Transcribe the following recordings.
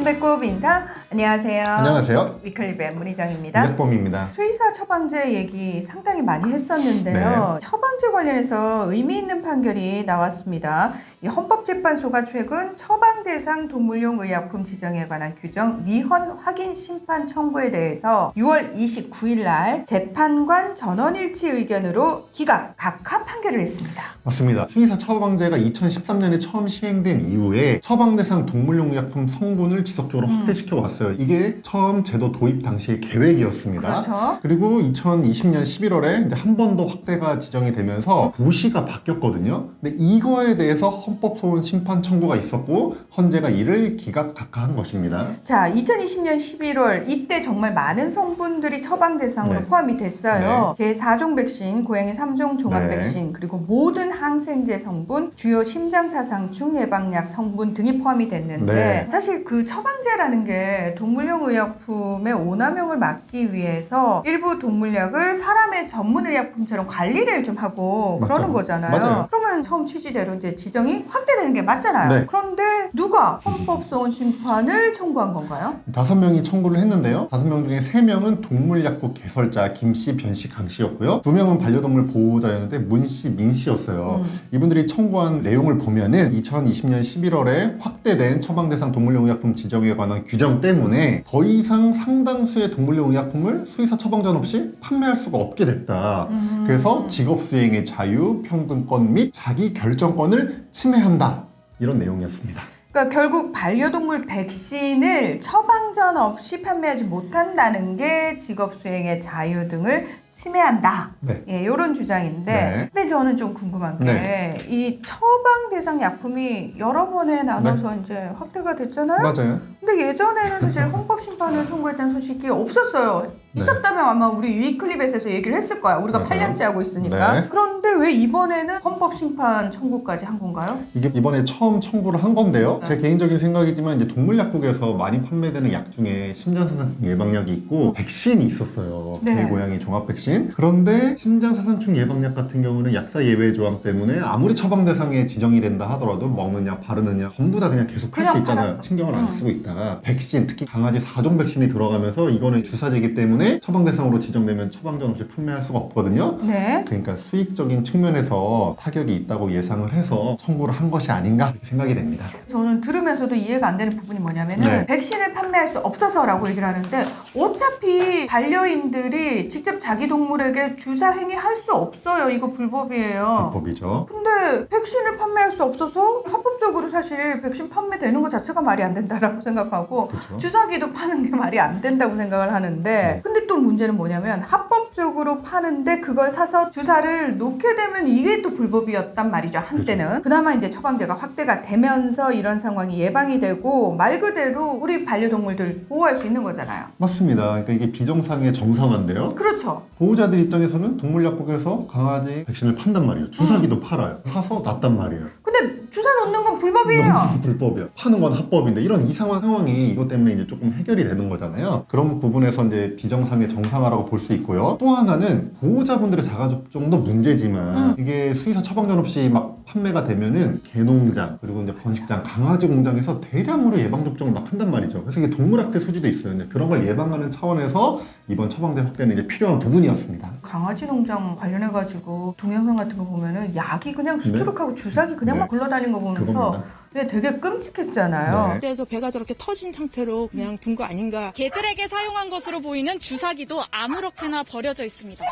손배꼽 인사 안녕하세요. 안녕하세요. 위클리브의 문희정입니다. 이백범입니다. 수의사 처방제 얘기 상당히 많이 했었는데요. 네. 처방제 관련해서 의미 있는 판결이 나왔습니다. 이 헌법재판소가 최근 처방 대상 동물용 의약품 지정에 관한 규정 위헌 확인 심판 청구에 대해서 6월 29일 날 재판관 전원일치 의견으로 기각 각하 판결을 했습니다. 맞습니다. 수의사 처방제가 2013년에 처음 시행된 이후에 처방 대상 동물용 의약품 성분을 지속적으로 음. 확대시켜 왔어요. 이게 처음 제도 도입 당시의 계획이었습니다. 그렇죠. 그리고 2020년 11월에 한번 더 확대가 지정이 되면서 고시가 바뀌었거든요. 근데 이거에 대해서 헌법 소원 심판 청구가 있었고 헌재가 이를 기각 각하한 것입니다. 자, 2020년 11월 이때 정말 많은 성분들이 처방 대상으로 네. 포함이 됐어요. 개 4종 백신, 고양이 3종 종합 네. 백신, 그리고 모든 항생제 성분, 주요 심장사상충 예방약 성분 등이 포함이 됐는데 네. 사실 그 처 방제라는 게 동물용 의약품의 오남용을 막기 위해서 일부 동물약을 사람의 전문 의약품처럼 관리를 좀 하고 맞죠. 그러는 거잖아요. 맞아요. 그러면 처음 취지대로 이제 지정이 확대되는 게 맞잖아요. 네. 그런데 누가 헌법소원 심판을 청구한 건가요? 다섯 명이 청구를 했는데요. 다섯 명 중에 세 명은 동물약국 개설자 김씨, 변씨, 강씨였고요. 두 명은 반려동물 보호자였는데 문씨, 민씨였어요. 음. 이분들이 청구한 내용을 보면은 2020년 11월에 확대된 처방 대상 동물용 의약품 지정 에 관한 규정 때문에 더 이상 상당수의 동물용 의약품을 수의사 처방전 없이 판매할 수가 없게 됐다. 음. 그래서 직업 수행의 자유, 평등권 및 자기 결정권을 침해한다. 이런 내용이었습니다. 그러니까 결국 반려동물 백신을 처방전 없이 판매하지 못한다는 게 직업 수행의 자유 등을 침해한다. 네. 예, 이런 주장인데, 네. 근데 저는 좀 궁금한 게이 처방 대상 약품이 여러 번에 나눠서 이제 확대가 됐잖아요. 네. 맞아요. 근데 예전에는 사실 헌법 심판을 청구했다는 소식이 없었어요. 네. 있었다면 아마 우리 위클립에서 얘기를 했을 거야. 우리가 맞아요. 8년째 하고 있으니까. 네. 그런데 왜 이번에는 헌법 심판 청구까지 한 건가요? 이게 이번에 처음 청구를 한 건데요. 네. 제 개인적인 생각이지만 이제 동물 약국에서 많이 판매되는 약 중에 심장사상충 예방약이 있고 백신이 있었어요. 네. 개고양이 종합 백신. 그런데 심장사상충 예방약 같은 경우는 약사 예외 조항 때문에 아무리 처방 대상에 지정이 된다 하더라도 먹는 약, 바르는 약 전부 다 그냥 계속 팔수 있잖아요. 신경을 안 음. 쓰고 있다가 백신, 특히 강아지 4종 백신이 들어가면서 이거는 주사제이기 때문에 처방 대상으로 지정되면 처방전 없이 판매할 수가 없거든요. 네. 그러니까 수익적인 측면에서 타격이 있다고 예상을 해서 청구를 한 것이 아닌가 생각이 됩니다. 저는 들으면서도 이해가 안 되는 부분이 뭐냐면은 네. 백신을 판매할 수 없어서라고 얘기를 하는데 어차피 반려인들이 직접 자기 동물에게 주사 행위할 수 없어요. 이거 불법이에요. 불법이죠. 근데 백신을 판매할 수 없어서 합법적으로 사실 백신 판매되는 것 자체가 말이 안 된다라고 생각하고 그렇죠. 주사기도 파는 게 말이 안 된다고 생각을 하는데 네. 근데 또 문제는 뭐냐면 합 법적으로 파는데 그걸 사서 주사를 놓게 되면 이게 또 불법이었단 말이죠 한때는 그나마 이제 처방제가 확대가 되면서 이런 상황이 예방이 되고 말 그대로 우리 반려동물들 보호할 수 있는 거잖아요 맞습니다. 그러니까 이게 비정상의 정상화인데요. 그렇죠 보호자들 입장에서는 동물약국에서 강아지 백신을 판단 말이에요. 주사기도 음. 팔아요. 사서 놨단 말이에요. 근데 주사 놓는 건 불법이에요 너무 불법이야. 파는 건 합법인데 이런 이상한 상황이 이것 때문에 이제 조금 해결이 되는 거잖아요. 그런 부분에서 이제 비정상의 정상화라고 볼 수 있고요. 또 하나는 보호자분들의 자가접종도 문제지만 음. 이게 수의사 처방전 없이 막 판매가 되면은 개농장 그리고 이제 번식장 강아지 공장에서 대량으로 예방 접종을 막 한단 말이죠. 그래서 이게 동물학대 소지도 있어요. 근데 그런 걸 예방하는 차원에서 이번 처방제 확대는 이제 필요한 부분이었습니다. 강아지 농장 관련해 가지고 동영상 같은 거 보면은 약이 그냥 수두룩하고 주사기 그냥 네. 막 굴러다니는 거 보면서 그겁니다. 근데 되게 끔찍했잖아요. 네. 그래서 배가 저렇게 터진 상태로 그냥 둔 거 아닌가. 개들에게 사용한 것으로 보이는 주사기도 아무렇게나 버려져 있습니다.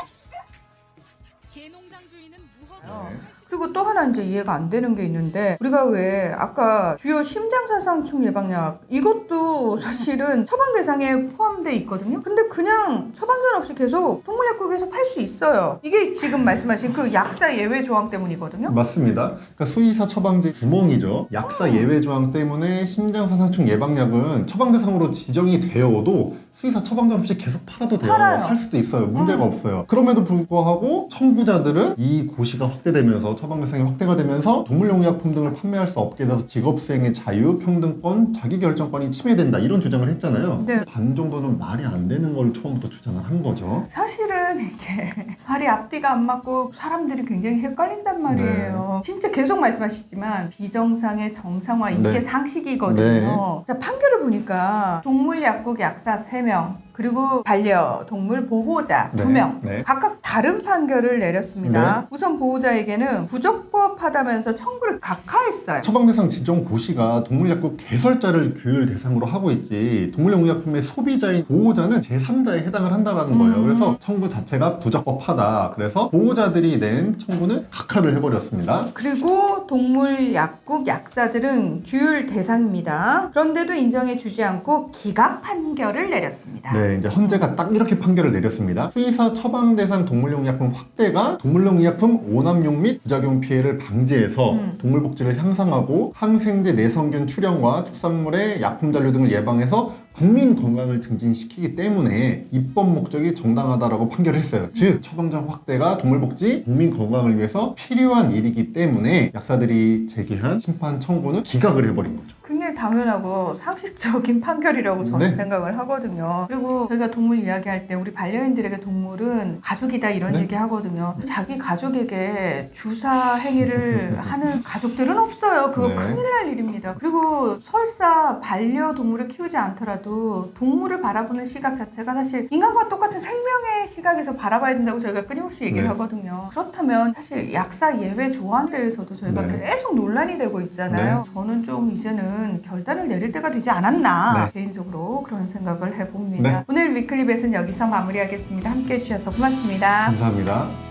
그리고 또 하나 이제 이해가 안 되는 게 있는데 우리가 왜 아까 주요 심장사상충 예방약 이것도 사실은 처방 대상에 포함돼 있거든요. 근데 그냥 처방전 없이 계속 동물약국에서 팔 수 있어요. 이게 지금 말씀하신 그 약사 예외 조항 때문이거든요. 맞습니다. 그러니까 수의사 처방제 구멍이죠. 약사 예외 조항 때문에 심장사상충 예방약은 처방 대상으로 지정이 되어도 수의사 처방전 없이 계속 팔아도 돼요. 팔아요. 살 수도 있어요. 문제가 음. 없어요. 그럼에도 불구하고 청구자들은 이 고시가 확대되면서 처방 대상이 확대가 되면서 동물용 의약품 등을 판매할 수 없게 돼서 직업 수행의 자유, 평등권, 자기 결정권이 침해된다 이런 주장을 했잖아요. 네. 반 정도는 말이 안 되는 걸 처음부터 주장을 한 거죠. 사실은 이게 발이 앞뒤가 안 맞고 사람들이 굉장히 헷갈린단 말이에요. 네. 진짜 계속 말씀하시지만 비정상의 정상화 이게 네. 상식이거든요. 자, 판결을 보니까 동물 약국 약사 3명 Gabriel? 그리고 반려동물 보호자 네. 2명 네. 각각 다른 판결을 내렸습니다. 네. 우선 보호자에게는 부적법하다면서 청구를 각하했어요. 처방 대상 지정 고시가 동물약국 개설자를 규율 대상으로 하고 있지 동물용 의약품의 소비자인 보호자는 제3자에 해당을 한다라는 거예요. 음. 그래서 청구 자체가 부적법하다. 그래서 보호자들이 낸 청구는 각하를 해버렸습니다. 그리고 동물 약국 약사들은 규율 대상입니다. 그런데도 인정해 주지 않고 기각 판결을 내렸습니다. 네, 이제 헌재가 딱 이렇게 판결을 내렸습니다. 수의사 처방 대상 동물용 의약품 확대가 동물용 의약품 오남용 및 부작용 피해를 방지해서 음. 동물 복지를 향상하고 항생제 내성균 출현과 축산물의 약품 잔류 등을 예방해서 국민 건강을 증진시키기 때문에 입법 목적이 정당하다라고 판결했어요. 즉 처방전 확대가 동물 복지, 국민 건강을 위해서 필요한 일이기 때문에 약사들이 제기한 심판 청구는 기각을 해버린 거죠. 당연하고 상식적인 판결이라고 저는 네. 생각을 하거든요. 그리고 저희가 동물 이야기할 때 우리 반려인들에게 동물은 가족이다 이런 네. 얘기 하거든요. 자기 가족에게 주사 행위를 하는 가족들은 없어요. 그거 네. 큰일 날 일입니다. 그리고 설사 반려동물을 키우지 않더라도 동물을 바라보는 시각 자체가 사실 인간과 똑같은 생명의 시각에서 바라봐야 된다고 저희가 끊임없이 얘기를 네. 하거든요. 그렇다면 사실 약사 예외 조항에 대해서도 저희가 네. 계속 논란이 되고 있잖아요. 저는 좀 이제는 결단을 내릴 때가 되지 않았나 네. 개인적으로 그런 생각을 해봅니다. 네. 오늘 위클리 벳은 여기서 마무리하겠습니다. 함께 해 주셔서 고맙습니다. 감사합니다.